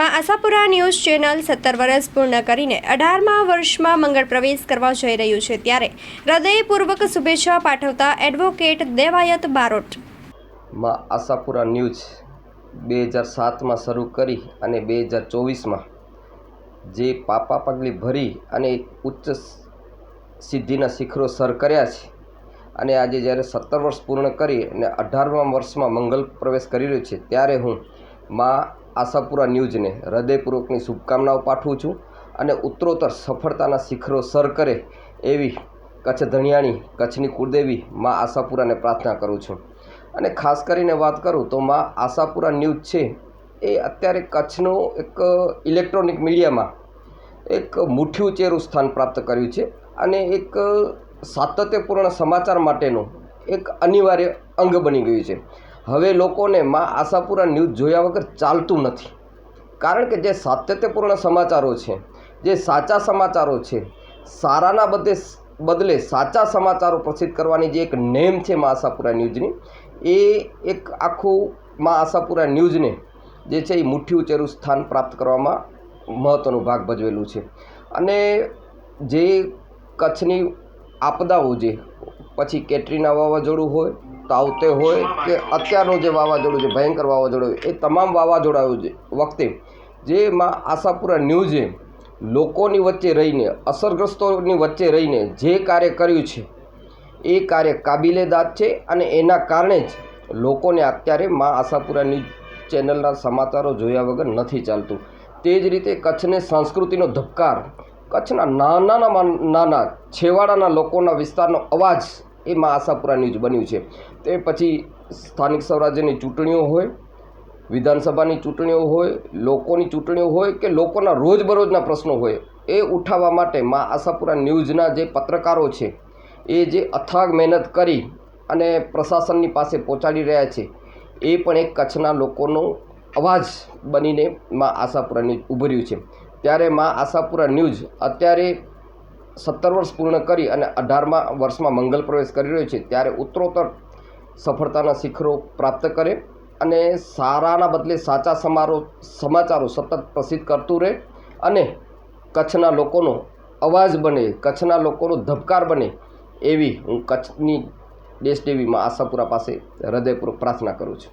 માં Ashapura news channel સત્તર વર્ષ પૂર્ણ કરીને અઢારમા વર્ષમાં મંગળ પ્રવેશ કરવા જઈ રહ્યું છે ત્યારે હૃદયપૂર્વક શુભેચ્છા પાઠવતા એડવોકેટ દેવાયત બારોટ. માં આશાપુરા ન્યૂઝ બે હજાર સાતમાં શરૂ કરી અને બે હજાર ચોવીસમાં જે પાપા પગલી ભરી અને ઉચ્ચ સિદ્ધિના શિખરો સર કર્યા છે અને આજે જ્યારે સત્તર વર્ષ પૂર્ણ કરી અને અઢારમા વર્ષમાં મંગલ પ્રવેશ કરી રહ્યું છે ત્યારે હું માં આશાપુરા ન્યૂઝને હૃદયપૂર્વકની શુભકામનાઓ પાઠવું છું અને ઉત્તરોત્તર સફળતાના શિખરો સર કરે એવી કચ્છ ધણિયાણી, કચ્છની કુળદેવી માં આશાપુરાને પ્રાર્થના કરું છું. અને ખાસ કરીને વાત કરું તો મા આશાપુરા ન્યૂઝ છે એ અત્યારે કચ્છનું એક ઇલેક્ટ્રોનિક મીડિયામાં એક મુઠ્ઠી ઉચેરું સ્થાન પ્રાપ્ત કર્યું છે અને એક સાતત્યપૂર્ણ સમાચાર માટેનું એક અનિવાર્ય અંગ બની ગયું છે. હવે લોકોને માં આશાપુરા ન્યૂઝ જોયા વગર ચાલતું નથી. કારણ કે જે સાતત્યપૂર્ણ સમાચારો છે, જે સાચા સમાચારો છે, સારાના બદલે બદલે સાચા સમાચારો પ્રસિદ્ધ કરવાની જે એક નેમ છે મા આશાપુરા ન્યૂઝની, એ એક આખું મા આશાપુરા ન્યૂઝને જે છે એ મુઠ્ઠી ઉચેરું સ્થાન પ્રાપ્ત કરવામાં મહત્ત્વનો ભાગ ભજવેલું છે. અને જે કચ્છની આપદાઓ જે, પછી કેટરીના વાવાઝોડું હોય તાવતે હોય કે અત્યારનું જે વાવાઝોડું છે, ભયંકર વાવાઝોડું એ તમામ વાવાઝોડા વખતે જે માં આશાપુરા ન્યૂઝે લોકોની વચ્ચે રહીને, અસરગ્રસ્તોની વચ્ચે રહીને જે કાર્ય કર્યું છે, એ કાર્ય કાબિલેદાદ છે અને એના કારણે જ લોકોને અત્યારે મા આશાપુરા ન્યૂઝ ચેનલના સમાચારો જોયા વગર નથી ચાલતું. તે જ રીતે કચ્છને સંસ્કૃતિનો ધબકાર, કચ્છના નાનામાં નાના છેવાડાના લોકોના વિસ્તારનો અવાજ એ માં આશાપુરા ન્યૂઝ બન્યું છે. તે પછી સ્થાનિક સ્વરાજ્યની ચૂંટણીઓ હોય, વિધાનસભાની ચૂંટણીઓ હોય, લોકોની ચૂંટણીઓ હોય કે લોકોના રોજબરોજના પ્રશ્નો હોય, એ ઉઠાવવા માટે મા આશાપુરા ન્યૂઝના જે પત્રકારો છે, એ જે અથાગ મહેનત કરી અને પ્રશાસનની પાસે પહોંચાડી રહ્યા છે, એ પણ એક કચ્છના લોકોનો અવાજ બનીને મા આશાપુરા ન્યૂઝ ઉભર્યું છે. ત્યારે મા આશાપુરા ન્યૂઝ અત્યારે સત્તર વર્ષ પૂર્ણ કરી અને અઢારમા વર્ષમાં મંગલ પ્રવેશ કરી રહ્યો છે, ત્યારે ઉત્તરોત્તર સફળતાના શિખરો પ્રાપ્ત કરે અને સારાના બદલે સાચા સમારો, સમાચારો સતત પ્રસિદ્ધ કરતું રહે અને કચ્છના લોકોનો અવાજ બને, કચ્છના લોકોનો ધબકાર બને એવી હું કચ્છની દેશદેવીમાં આશાપુરા પાસે હૃદયપૂર્વક પ્રાર્થના કરું છું.